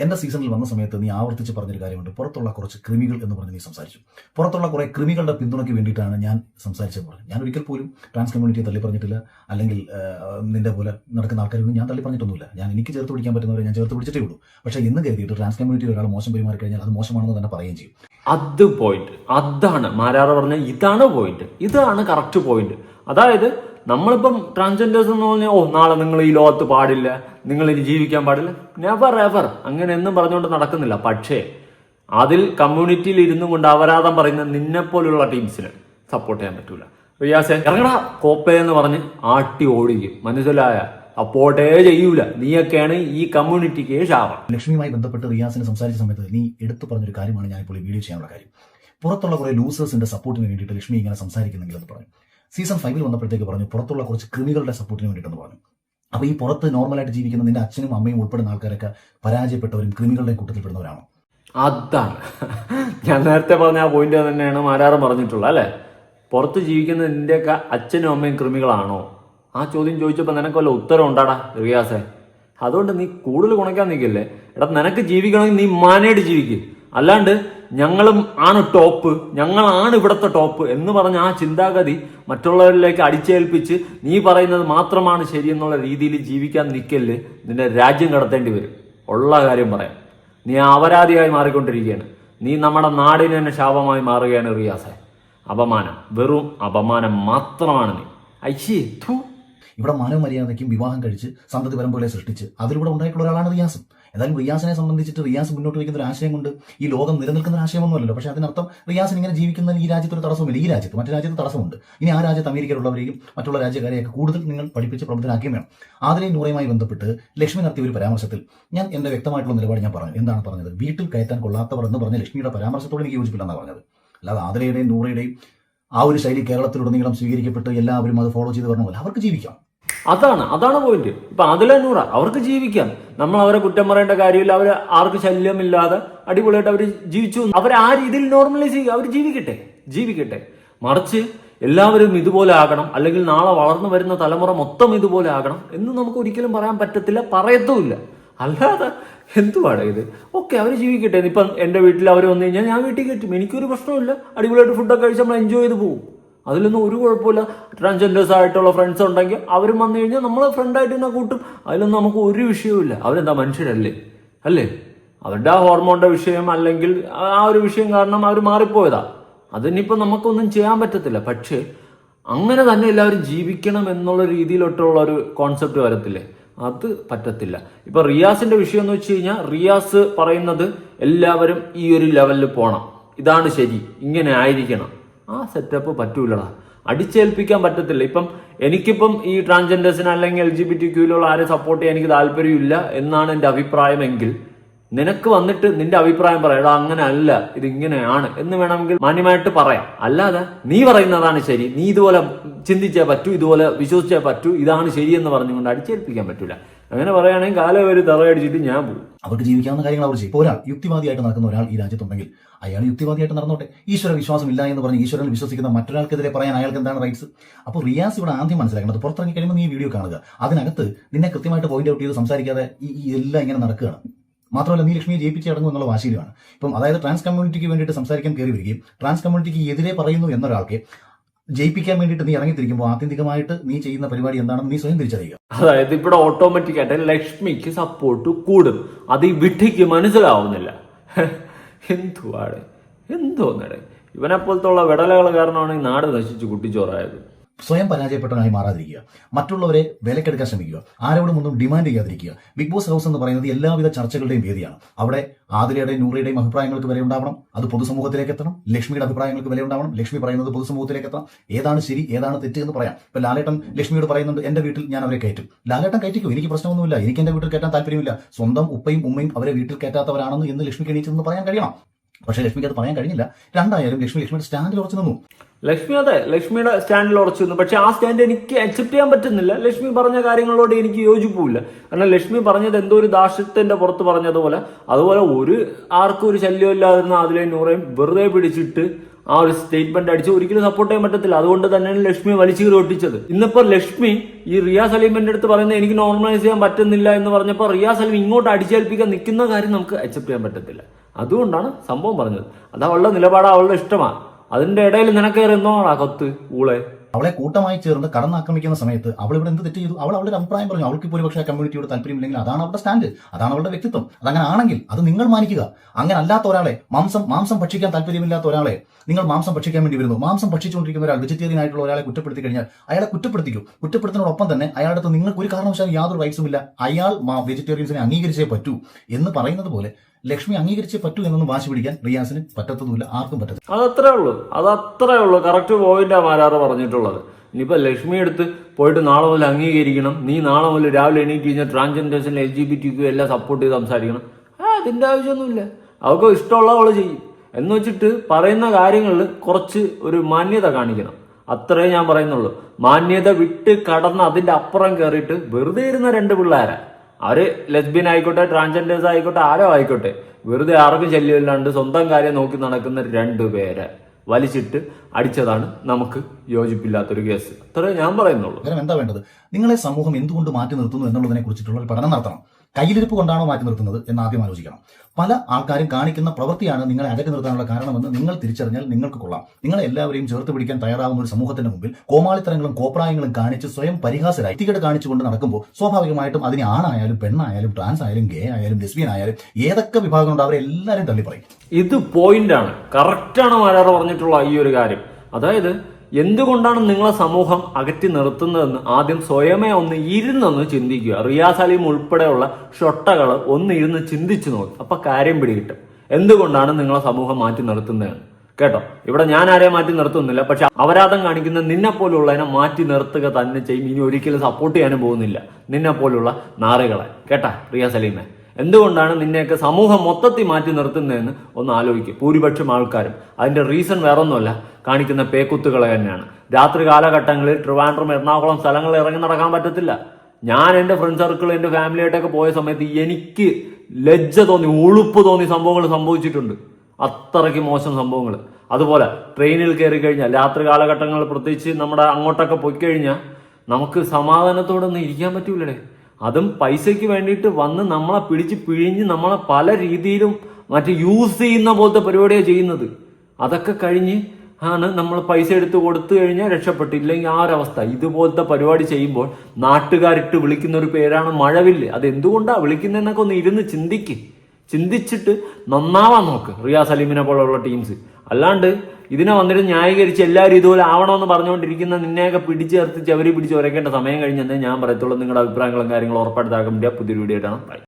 എന്റെ സീസണിൽ വന്ന സമയത്ത് നീ ആവർത്തിച്ച് പറഞ്ഞൊരു കാര്യമുണ്ട്. പുറത്തുള്ള കുറച്ച് കൃമികൾ എന്ന് പറഞ്ഞ് നീ സംസാരിച്ചു. പുറത്തുള്ള കുറെ കൃമികളുടെ പിന്തുണയ്ക്ക് വേണ്ടിയിട്ടാണ് ഞാൻ സംസാരിച്ചത് പറഞ്ഞത് ഞാൻ ഒരിക്കൽ പോലും ട്രാൻസ് കമ്മ്യൂണിറ്റിയെ തള്ളി പറഞ്ഞിട്ടില്ല. അല്ലെങ്കിൽ നിന്റെ പോലെ നടക്കുന്ന ആൾക്കാരൊന്നും ഞാൻ തള്ളി പറഞ്ഞിട്ടൊന്നുമില്ല. ഞാൻ എനിക്ക് ചേർത്ത് പിടിക്കാൻ പറ്റുന്നവരെ ഞാൻ ചേർത്ത് പിടിച്ചിട്ടേ ഉള്ളൂ. പക്ഷേ ഇന്ന് കരുതിയിട്ട് ട്രാൻസ് കമ്മ്യൂണിറ്റി ഒരാൾ മോശം പെരുമാറി കഴിഞ്ഞാൽ അത് മോശമാണെന്ന് തന്നെ പറയുകയും ചെയ്യും. അത് പോയിന്റ് അതാണ്. മാരാറ് പറഞ്ഞ ഇതാണ് പോയിന്റ് ഇതാണ് കറക്റ്റ് പോയിന്റ് അതായത് നമ്മളിപ്പം ട്രാൻസ്ജെൻഡേഴ്സ് എന്ന് പറഞ്ഞാൽ ഓ നാളെ നിങ്ങൾ ഈ ലോകത്ത് പാടില്ല നിങ്ങൾ ഇനി ജീവിക്കാൻ പാടില്ല. നെവർ എവർ അങ്ങനെ എന്നും പറഞ്ഞുകൊണ്ട് നടക്കുന്നില്ല. പക്ഷേ അതിൽ കമ്മ്യൂണിറ്റിയിൽ ഇരുന്നും കൊണ്ട് അപരാധം പറയുന്ന നിന്നെ പോലുള്ള ടീംസിന് സപ്പോർട്ട് ചെയ്യാൻ പറ്റൂല. റിയാസെ ഇറങ്ങടാ കോപ്പ എന്ന് പറഞ്ഞ് ആട്ടി ഓടിക്കും. മനസ്സിലായ? അപ്പോട്ടേ ചെയ്യൂല. നീയൊക്കെയാണ് ഈ കമ്മ്യൂണിറ്റിക്ക് ശാപം. ലക്ഷ്മിയുമായി ബന്ധപ്പെട്ട് റിയാസിന് സംസാരിച്ച സമയത്ത് നീ എടുത്തു പറഞ്ഞൊരു കാര്യമാണ് ഞാനിപ്പോൾ ഈ വീഡിയോ ചെയ്യാനുള്ള കാര്യം. പുറത്തുള്ള കുറെ ലൂസേഴ്സിന്റെ സപ്പോർട്ടിന് വേണ്ടിയിട്ട് ലക്ഷ്മി ഇങ്ങനെ സംസാരിക്കുന്നെങ്കിൽ അത് പറഞ്ഞു സീസൺ ഫൈവിൽ വന്നപ്പോഴത്തേക്ക് പറഞ്ഞു പുറത്തുള്ള കുറച്ച് കൃമികളുടെ സപ്പോർട്ടിന് വേണ്ടിയിട്ടെന്ന് പറഞ്ഞു. അപ്പോൾ ഈ പുറത്ത് നോർമലായിട്ട് ജീവിക്കുന്ന നിന്റെ അച്ഛനും അമ്മയും ഉൾപ്പെടുന്ന ആൾക്കാരൊക്കെ പരാജയപ്പെട്ടവരും കൃമികളുടെ കൂട്ടത്തിൽപ്പെടുന്നവരാണോ? അതാണ്. ഞാൻ നേരത്തെ പറഞ്ഞ ആ പോയിന്റ് തന്നെയാണ് മാരാറും പറഞ്ഞിട്ടുള്ളത് അല്ലേ? പുറത്ത് ജീവിക്കുന്ന നിന്റെയൊക്കെ അച്ഛനും അമ്മയും കൃമികളാണോ? ആ ചോദ്യം ചോദിച്ചപ്പോൾ നിനക്ക് വല്ല ഉത്തരം ഉണ്ടാടാ റിയാസെ. അതുകൊണ്ട് നീ കൂടുതൽ കുണക്കാൻ നിൽക്കില്ലേ? എടാ നിനക്ക് ജീവിക്കണമെങ്കിൽ നീ മാനേഡ് ജീവിക്കും. അല്ലാണ്ട് ഞങ്ങളും ആണ് ടോപ്പ് ഞങ്ങളാണ് ഇവിടുത്തെ ടോപ്പ് എന്ന് പറഞ്ഞ ആ ചിന്താഗതി മറ്റുള്ളവരിലേക്ക് അടിച്ചേൽപ്പിച്ച് നീ പറയുന്നത് മാത്രമാണ് ശരിയെന്നുള്ള രീതിയിൽ ജീവിക്കാൻ നിൽക്കൽ നിന്റെ രാജ്യം കടത്തേണ്ടി വരും. ഉള്ള കാര്യം പറയാം. നീ അപരാധിയായി മാറിക്കൊണ്ടിരിക്കുകയാണ്. നീ നമ്മുടെ നാടിന് തന്നെ ശാപമായി മാറുകയാണ് റിയാസെ. അപമാനം വെറും അപമാനം മാത്രമാണ് നീ. ഥു ഇവിടെ മാനവ മര്യാദയ്ക്കും വിവാഹം കഴിച്ച് സന്തതി പരമ്പരയെ സൃഷ്ടിച്ച് അതിലൂടെ ഉണ്ടായിട്ടുള്ള ഒരാളാണ് റിയാസും. ഏതായാലും റിയാസിനെ സംബന്ധിച്ചിട്ട് റിയാസ് മുന്നോട്ട് വയ്ക്കുന്ന ഒരു ആശയം കൊണ്ട് ഈ ലോകം നിലനിൽക്കുന്ന ഒരു ആശയമൊന്നുമല്ലല്ലോ. പക്ഷേ അതിനർത്ഥം റിയാസിന് ഇങ്ങനെ ജീവിക്കുന്നതിന് ഈ രാജ്യത്ത് ഒരു തടസ്സമില്ല ഈ രാജ്യത്ത് മറ്റു രാജ്യത്ത് തടസ്സമുണ്ട്. ഇനി ആ രാജ്യത്ത് അമേരിക്കയിലുള്ളവരെയും മറ്റുള്ള രാജ്യക്കാരെയൊക്കെ കൂടുതൽ നിങ്ങൾ പഠിപ്പിച്ച് പ്രബുദ്ധരാക്കുകയും വേണം. ആതിരയും നൂറയുമായി ബന്ധപ്പെട്ട് ലക്ഷ്മി നടത്തിയ ഒരു പരാമർശത്തിൽ ഞാൻ എന്റെ വ്യക്തമായിട്ടുള്ള നിലപാട് ഞാൻ പറഞ്ഞു. എന്താണ് പറഞ്ഞത്? വീട്ടിൽ കയറ്റാൻ കൊള്ളാത്തവർ എന്ന് പറഞ്ഞ ലക്ഷ്മിയുടെ പരാമർശത്തോട് എനിക്ക് യോജിപ്പില്ലെന്നാണ് പറഞ്ഞത്. അല്ലാതെ ആതിരയുടെയും നൂറയുടെയും ആ ഒരു ശൈലി കേരളത്തിലുടനീളം സ്വീകരിക്കപ്പെട്ട് എല്ലാവരും അത് ഫോളോ ചെയ്ത് പോലെ അവർക്ക് ജീവിക്കാം. അതാണ് അതാണ് പോയിന്റ് ഇപ്പൊ അതിലെ നൂറ അവർക്ക് ജീവിക്കാം. നമ്മൾ അവരെ കുറ്റം പറയേണ്ട കാര്യമില്ല അവർ ആർക്ക് ശല്യമില്ലാതെ അടിപൊളിയായിട്ട് അവർ ജീവിച്ചു. അവർ ആ രീതിയിൽ നോർമലൈസ് ചെയ്യുക അവർ ജീവിക്കട്ടെ ജീവിക്കട്ടെ. മറിച്ച് എല്ലാവരും ഇതുപോലെ ആകണം അല്ലെങ്കിൽ നാളെ വളർന്നു വരുന്ന തലമുറ മൊത്തം ഇതുപോലെ ആകണം എന്ന് നമുക്ക് ഒരിക്കലും പറയാൻ പറ്റത്തില്ല പറയത്തുമില്ല. അല്ലാതെ എന്തുവാണ് ഇത്? ഓക്കെ അവർ ജീവിക്കട്ടെ. ഇപ്പം എന്റെ വീട്ടിൽ അവർ വന്നു കഴിഞ്ഞാൽ ഞാൻ വീട്ടിൽ കയറ്റും. എനിക്കൊരു പ്രശ്നമില്ല അടിപൊളിയായിട്ട് ഫുഡൊക്കെ കഴിച്ച് നമ്മൾ എൻജോയ് ചെയ്ത് പോകും അതിലൊന്നും ഒരു കുഴപ്പമില്ല. ട്രാൻസ്ജെൻഡേഴ്സ് ആയിട്ടുള്ള ഫ്രണ്ട്സ് ഉണ്ടെങ്കിൽ അവരും വന്നു കഴിഞ്ഞാൽ നമ്മൾ ഫ്രണ്ടായിട്ട് തന്നെ കൂട്ടും. അതിലൊന്നും നമുക്ക് ഒരു വിഷയവുമില്ല. അവരെന്താ മനുഷ്യരല്ലേ? അല്ലേ? അവരുടെ ആ ഹോർമോണിന്റെ വിഷയം അല്ലെങ്കിൽ ആ ഒരു വിഷയം കാരണം അവർ മാറിപ്പോയതാ. അതിനിപ്പോൾ നമുക്കൊന്നും ചെയ്യാൻ പറ്റത്തില്ല. പക്ഷേ അങ്ങനെ തന്നെ എല്ലാവരും ജീവിക്കണം എന്നുള്ള രീതിയിലോട്ടുള്ള ഒരു കോൺസെപ്റ്റ് വരത്തില്ലേ? അത് പറ്റത്തില്ല. ഇപ്പൊ റിയാസിന്റെ വിഷയം എന്ന് വെച്ച് കഴിഞ്ഞാൽ റിയാസ് പറയുന്നത് എല്ലാവരും ഈ ഒരു ലെവലിൽ പോണം. ഇതാണ് ശരി. ഇങ്ങനെ ആയിരിക്കണം. ആ സെറ്റപ്പ് പറ്റൂലടാ. അടിച്ചേൽപ്പിക്കാൻ പറ്റത്തില്ല. ഇപ്പം എനിക്കിപ്പം ഈ ട്രാൻസ്ജെൻഡേഴ്സിന് അല്ലെങ്കിൽ എൽ ജി ബി ടി ക്യൂലുള്ള ആരെ സപ്പോർട്ട് ചെയ്യാൻ എനിക്ക് താല്പര്യമില്ല എന്നാണ് എന്റെ അഭിപ്രായമെങ്കിൽ നിനക്ക് വന്നിട്ട് നിന്റെ അഭിപ്രായം പറയാം എടാ അങ്ങനെ അല്ല ഇത് ഇങ്ങനെയാണ് എന്ന് വേണമെങ്കിൽ മാന്യമായിട്ട് പറയാം. അല്ലാതെ നീ പറയുന്നതാണ് ശരി. നീ ഇതുപോലെ ചിന്തിച്ചേ പറ്റൂ ഇതുപോലെ വിശ്വസിച്ചേ പറ്റൂ ഇതാണ് ശരിയെന്ന് പറഞ്ഞുകൊണ്ട് അടിച്ചേൽപ്പിക്കാൻ പറ്റൂല. അങ്ങനെ പറയുകയാണെങ്കിൽ കാലം ഒരു തറയടിച്ചിട്ട് ഞാൻ പോകും അവർക്ക് ജീവിക്കാവുന്ന കാര്യങ്ങൾ അവർ ചെയ്യും. ഒരാൾ യുക്തിവാദിയായിട്ട് നടക്കുന്ന ഒരാൾ ഈ രാജ്യത്തുണ്ടെങ്കിൽ അയാൾ യുക്തിവാദിയായിട്ട് നടന്നോട്ടെ. ഈശ്വര വിശ്വാസം ഇല്ല എന്ന് പറഞ്ഞ് ഈശ്വരൻ വിശ്വസിക്കുന്ന മറ്റൊരാൾക്കെതിരെ പറയാൻ അയാൾക്ക് എന്താണ് റൈറ്റ്സ് അപ്പോൾ റിയാസ് ഇവിടെ ആദ്യം മനസ്സിലാക്കേണ്ടത് പുറത്തിറങ്ങി കഴിയുമ്പോൾ നീ ഈ വീഡിയോ കാണുക. അതിനകത്ത് നിന്നെ കൃത്യമായിട്ട് പോയിന്റ് ഔട്ട് ചെയ്ത് സംസാരിക്കാതെ ഈ എല്ലാം ഇങ്ങനെ നടക്കുകയാണ്. മാത്രമല്ല നീ ലക്ഷ്മിയെ ജയിപ്പിച്ച് അടങ്ങും എന്നുള്ള വാശിയിലാണ് ഇപ്പം അതായത് ട്രാൻസ് കമ്മ്യൂണിറ്റിക്ക് വേണ്ടിയിട്ട് സംസാരിക്കാൻ കയറി വരികയും ട്രാൻസ് കമ്മ്യൂണിറ്റിക്ക് എതിരെ പറയുന്നു എന്നൊരാൾക്ക് ജയിപ്പിക്കാൻ വേണ്ടിയിട്ട് നീ ഇറങ്ങിത്തിരിക്കുമ്പോൾ ആത്യന്തികമായിട്ട് നീ ചെയ്യുന്ന പരിപാടി എന്താണെന്ന് നീ സ്വയം തിരിച്ചറിയുക. അതായത് ഇവിടെ ഓട്ടോമാറ്റിക് ആയിട്ട് ലക്ഷ്മിക്ക് സപ്പോർട്ട് കൂടും. അത് ഈ വിട്ടിക്ക് മനസ്സിലാവുന്നില്ല. എന്തുവാടെ? എന്തോന്നടെ? ഇവനെ പോലത്തുള്ള വിടലകൾ കാരണമാണ് ഈ നാട് നശിച്ച് കുട്ടിച്ചോറായത്. സ്വയം പരാജയപ്പെട്ടവനായി മാറാതിരിക്കുക. മറ്റുള്ളവരെ വിലക്കെടുക്കാൻ ശ്രമിക്കുക. ആരോടും ഒന്നും ഡിമാൻഡ് ചെയ്യാതിരിക്കുക. ബിഗ് ബോസ് ഹൗസ് എന്ന് പറയുന്നത് എല്ലാവിധ ചർച്ചകളുടെയും വേദിയാണ്. അവിടെ ആതിരയുടെയും നൂറയുടെയും അഭിപ്രായങ്ങൾക്ക് വില ഉണ്ടാവണം അത് പൊതുസമൂഹത്തിലേക്ക് എത്തണം. ലക്ഷ്മിയുടെ അഭിപ്രായങ്ങൾക്ക് വില ഉണ്ടാവണം ലക്ഷ്മി പറയുന്നത് പൊതുസമൂഹത്തിലേക്ക് എത്തണം. ഏതാണ് ശരി ഏതാണ് തെറ്റ് എന്ന് പറയാം. ഇപ്പൊ ലാലേട്ടൻ ലക്ഷ്മിയോട് പറയുന്നുണ്ട് എന്റെ വീട്ടിൽ ഞാൻ അവരെ കയറ്റും. ലാലേട്ടൻ കയറ്റിക്കും? എനിക്ക് പ്രശ്നമൊന്നുമില്ല. എനിക്ക് എന്റെ വീട്ടിൽ കയറ്റാൻ താല്പര്യമില്ല. സ്വന്തം ഉപ്പയും ഉമ്മയും അവരെ വീട്ടിൽ കയറ്റാത്തവരാണെന്ന് എന്ന് ലക്ഷ്മിക്ക് എണീച്ചെന്ന് പറയാൻ കഴിയണം. പക്ഷേ ലക്ഷ്മിക്ക് അത് പറയാൻ കഴിഞ്ഞില്ല. രണ്ടായാലും ലക്ഷ്മി ലക്ഷ്മിയുടെ സ്റ്റാൻഡിൽ ഉറച്ചു നിന്നു. ലക്ഷ്മി അതെ ലക്ഷ്മിയുടെ സ്റ്റാൻഡിൽ ഉറച്ചു നിന്നു. പക്ഷെ ആ സ്റ്റാൻഡ് എനിക്ക് അക്സെപ്റ്റ് ചെയ്യാൻ പറ്റുന്നില്ല. ലക്ഷ്മി പറഞ്ഞ കാര്യങ്ങളോട് എനിക്ക് യോജിപ്പില്ല കാരണം ലക്ഷ്മി പറഞ്ഞത് എന്തോ ഒരു ദാർഷ്യത്തിന്റെ പുറത്ത് പറഞ്ഞതുപോലെ. അതുപോലെ ഒരു ആർക്കും ഒരു ശല്യം ഇല്ലാതിരുന്ന അതിലെ നൂറേയും വെറുതെ പിടിച്ചിട്ട് ആ ഒരു സ്റ്റേറ്റ്മെന്റ് അടിച്ച് ഒരിക്കലും സപ്പോർട്ട് ചെയ്യാൻ പറ്റത്തില്ല. അതുകൊണ്ട് തന്നെയാണ് ലക്ഷ്മി വലിച്ചു ഒട്ടിച്ചത്. ഇന്നിപ്പോ ലക്ഷ്മി ഈ റിയാസ് അലീമിന്റെ അടുത്ത് പറയുന്നത് എനിക്ക് നോർമലൈസ് ചെയ്യാൻ പറ്റുന്നില്ല എന്ന് പറഞ്ഞപ്പോൾ റിയാസ് അലീം ഇങ്ങോട്ട് അടിച്ചേൽപ്പിക്കാൻ നിൽക്കുന്ന കാര്യം നമുക്ക് അക്സെപ്റ്റ് ചെയ്യാൻ പറ്റത്തില്ല. അതുകൊണ്ടാണ് സംഭവം പറഞ്ഞത്. അത് അവളുടെ നിലപാട് അവളുടെ ഇഷ്ടമാണ് അതിന്റെ ഇടയിൽ നിനക്കേറെ ആ കത്ത് ഊളെ? അവളെ കൂട്ടമായി ചേർന്ന് കടന്നാക്രമിക്കുന്ന സമയത്ത് അവൾ ഇവിടെ എന്ത് തെറ്റ് ചെയ്തു? അവൾ അവളുടെ അഭിപ്രായം പറഞ്ഞു. അവൾക്ക് ഇപ്പോൾ പക്ഷേ കമ്മ്യൂണിറ്റിയോട് താല്പര്യമില്ലെങ്കിൽ അതാണ് അവളുടെ സ്റ്റാൻഡ് അതാണ് അവളുടെ വ്യക്തിത്വം. അതങ്ങനെ ആണെങ്കിൽ അത് നിങ്ങൾ മാനിക്കുക. അങ്ങനെ അല്ലാത്ത ഒരാളെ മാംസം മാംസം ഭക്ഷിക്കാൻ താല്പര്യമില്ലാത്ത ഒരാളെ നിങ്ങൾ മാംസം ഭക്ഷിക്കാൻ വേണ്ടി വരുന്നു. മാംസം ഭക്ഷിച്ചുകൊണ്ടിരിക്കുന്ന ഒരാൾ വെജിറ്റേറിയൻ ആയിട്ടുള്ള ഒരാളെ കുറ്റപ്പെടുത്തി കഴിഞ്ഞാൽ അയാളെ കുറ്റപ്പെടുത്തിക്കും. കുറ്റപ്പെടുത്തുന്നതിനോടൊപ്പം തന്നെ അയാളുടെ അടുത്ത് നിങ്ങൾക്ക് ഒരു കാരണവശാലും യാതൊരു റൈറ്റ്സും ഇല്ല. അയാൾ വെജിറ്റേറിയൻസിനെ അംഗീകരിച്ചേ പറ്റൂ എന്ന് പറയുന്നത് പോലെ ലക്ഷ്മി അംഗീകരിച്ചേ പറ്റൂ എന്നൊന്നും വാശി പിടിക്കാൻ റിയാസിന് പറ്റത്തതുമില്ല ആർക്കും പറ്റത്തില്ല. അതത്രേ ഉള്ളൂ. അതത്രേ ഉള്ളൂ. കറക്റ്റ് പോയിന്റാ മാരാറ് പറഞ്ഞിട്ടുള്ളത്. ഇനിയിപ്പോ ലക്ഷ്മി എടുത്ത് പോയിട്ട് നാളെ മുതൽ അംഗീകരിക്കണം. നീ നാളെ മുതൽ രാവിലെ എണീറ്റ് കഴിഞ്ഞാൽ ട്രാൻസ്ജെൻഡേഴ്സിന് എൽ ജി ബി ടി എല്ലാം സപ്പോർട്ട് ചെയ്ത് സംസാരിക്കണം. ആ അതിന്റെ ആവശ്യമൊന്നുമില്ല. അവർക്ക് ഇഷ്ടമുള്ള അവൾ ചെയ്യും. എന്ന് വെച്ചിട്ട് പറയുന്ന കാര്യങ്ങളിൽ കുറച്ച് ഒരു മാന്യത കാണിക്കണം. അത്രേ ഞാൻ പറയുന്നുള്ളൂ. മാന്യത വിട്ട് കടന്ന് അതിന്റെ അപ്പുറം കയറിയിട്ട് വെറുതെ ഇരുന്ന രണ്ട് പിള്ളേരാ. അവർ ലെസ്ബിയൻ ആയിക്കോട്ടെ ട്രാൻസ്ജെൻഡേഴ്സ് ആയിക്കോട്ടെ ആരോ ആയിക്കോട്ടെ. വെറുതെ ആർക്കും ശല്യമില്ലാണ്ട് സ്വന്തം കാര്യം നോക്കി നടക്കുന്ന രണ്ടു പേരെ വലിച്ചിട്ട് അടിച്ചതാണ് നമുക്ക് യോജിപ്പില്ലാത്തൊരു കേസ്. അത്രേ ഞാൻ പറയുന്നുള്ളൂ. എന്താ വേണ്ടത്? നിങ്ങളെ സമൂഹം എന്തുകൊണ്ട് മാറ്റി നിർത്തുന്നു എന്നുള്ളതിനെ കുറിച്ചിട്ടുള്ള ഒരു പഠനം നടത്തണം. കയ്യിലിരിപ്പ് കൊണ്ടാണോ മാറ്റി നിർത്തുന്നത് എന്ന് ആദ്യം ആലോചിക്കണം. പല ആൾക്കാരും കാണിക്കുന്ന പ്രവൃത്തിയാണ് നിങ്ങളെ അടക്കി നിർത്താനുള്ള കാരണമെന്ന് നിങ്ങൾ തിരിച്ചറിഞ്ഞാൽ നിങ്ങൾക്ക് കൊള്ളാം. നിങ്ങളെ എല്ലാവരെയും ചേർത്ത് പിടിക്കാൻ തയ്യാറാവുന്ന ഒരു സമൂഹത്തിന്റെ മുമ്പിൽ കോമാളിത്തരങ്ങളും കോപ്രായങ്ങളും കാണിച്ച് സ്വയം പരിഹാസരായി തികട് കാണിച്ചുകൊണ്ട് നടക്കുമ്പോൾ സ്വാഭാവികമായിട്ടും അതിന് ആണായാലും പെണ്ണായാലും ട്രാൻസ് ആയാലും ഗേ ആയാലും ലെസ്ബിയൻ ആയാലും ഏതൊക്കെ വിഭാഗങ്ങളുണ്ട് അവരെ എല്ലാവരും തള്ളിപ്പറയും. ഇത് പോയിന്റാണ് കറക്റ്റാണ് മാരാറ് പറഞ്ഞിട്ടുള്ള ഈ ഒരു കാര്യം. അതായത് എന്തുകൊണ്ടാണ് നിങ്ങളെ സമൂഹം അകറ്റി നിർത്തുന്നതെന്ന് ആദ്യം സ്വയമേ ഒന്ന് ഇരുന്നൊന്ന് ചിന്തിക്കുക. റിയാസ് അലീം ഉൾപ്പെടെയുള്ള ഷൊട്ടകൾ ഒന്ന് ഇരുന്ന് ചിന്തിച്ചു നോക്കും. അപ്പൊ കാര്യം പിടികിട്ടും. എന്തുകൊണ്ടാണ് നിങ്ങളെ സമൂഹം മാറ്റി നിർത്തുന്നതെന്ന്? കേട്ടോ? ഇവിടെ ഞാൻ ആരെയും മാറ്റി നിർത്തുന്നില്ല. പക്ഷെ അപരാധം കാണിക്കുന്ന നിന്നെ പോലുള്ളതിനെ മാറ്റി നിർത്തുക തന്നെ ചെയ്യും. ഇനി ഒരിക്കലും സപ്പോർട്ട് ചെയ്യാനും പോകുന്നില്ല. നിന്നെ പോലുള്ള നാറുകളെ. കേട്ടാ? റിയ സലീമെ എന്തുകൊണ്ടാണ് നിന്നെയൊക്കെ സമൂഹം മൊത്തത്തിൽ മാറ്റി നിർത്തുന്നതെന്ന് ഒന്ന് ആലോചിക്കും. ഭൂരിപക്ഷം ആൾക്കാരും അതിന്റെ റീസൺ വേറൊന്നുമല്ല. കാണിക്കുന്ന പേക്കുത്തുകളെ തന്നെയാണ്. രാത്രി കാലഘട്ടങ്ങളിൽ ട്രിവാൻഡ്രം എറണാകുളം സ്ഥലങ്ങളിൽ ഇറങ്ങി നടക്കാൻ പറ്റത്തില്ല. ഞാൻ എന്റെ ഫ്രണ്ട് സർക്കിൾ എന്റെ ഫാമിലിയായിട്ടൊക്കെ പോയ സമയത്ത് എനിക്ക് ലജ്ജ തോന്നി ഉളുപ്പ് തോന്നി സംഭവങ്ങൾ സംഭവിച്ചിട്ടുണ്ട്. അത്രയ്ക്ക് മോശം സംഭവങ്ങൾ. അതുപോലെ ട്രെയിനിൽ കയറി കഴിഞ്ഞാൽ രാത്രി കാലഘട്ടങ്ങളിൽ പ്രത്യേകിച്ച് നമ്മുടെ അങ്ങോട്ടൊക്കെ പോയി കഴിഞ്ഞാൽ നമുക്ക് സമാധാനത്തോടെ ഒന്നും ഇരിക്കാൻ പറ്റൂലേ അതും പൈസയ്ക്ക് വേണ്ടിയിട്ട് വന്ന് നമ്മളെ പിടിച്ച് പിഴിഞ്ഞ് നമ്മളെ പല രീതിയിലും മറ്റേ യൂസ് ചെയ്യുന്ന പോലത്തെ പരിപാടിയാണ് ചെയ്യുന്നത്. അതൊക്കെ കഴിഞ്ഞ് ആണ് നമ്മൾ പൈസ എടുത്ത് കൊടുത്തു കഴിഞ്ഞാൽ രക്ഷപ്പെട്ടില്ലെങ്കിൽ ആ ഒരവസ്ഥ. ഇതുപോലത്തെ പരിപാടി ചെയ്യുമ്പോൾ നാട്ടുകാരിട്ട് വിളിക്കുന്ന ഒരു പേരാണ് മഴവില്ല്. അത് എന്തുകൊണ്ടാണ് വിളിക്കുന്നതെന്നൊക്കെ ഒന്ന് ഇരുന്ന് ചിന്തിക്ക്. ചിന്തിച്ചിട്ട് നന്നാവാൻ നോക്ക് റിയാസ് സലീമിനെ പോലുള്ള ടീംസ് അല്ലാണ്ട് ഇതിനെ വന്നിട്ട് ന്യായീകരിച്ച് എല്ലാവരും ഇതുപോലെ ആവണമെന്ന് പറഞ്ഞുകൊണ്ടിരിക്കുന്ന നിന്നെയൊക്കെ പിടിച്ച് നിർത്തിച്ച് ചവരി പിടിച്ച് ഉരയ്ക്കേണ്ട സമയം കഴിഞ്ഞെന്നേ ഞാൻ പറയത്തുള്ളൂ. നിങ്ങളുടെ അഭിപ്രായങ്ങളും കാര്യങ്ങളും ഉറപ്പായിട്ട് താക്കാൻ പുതിയൊരു വീഡിയോ ആയിട്ടാണ്. ബൈ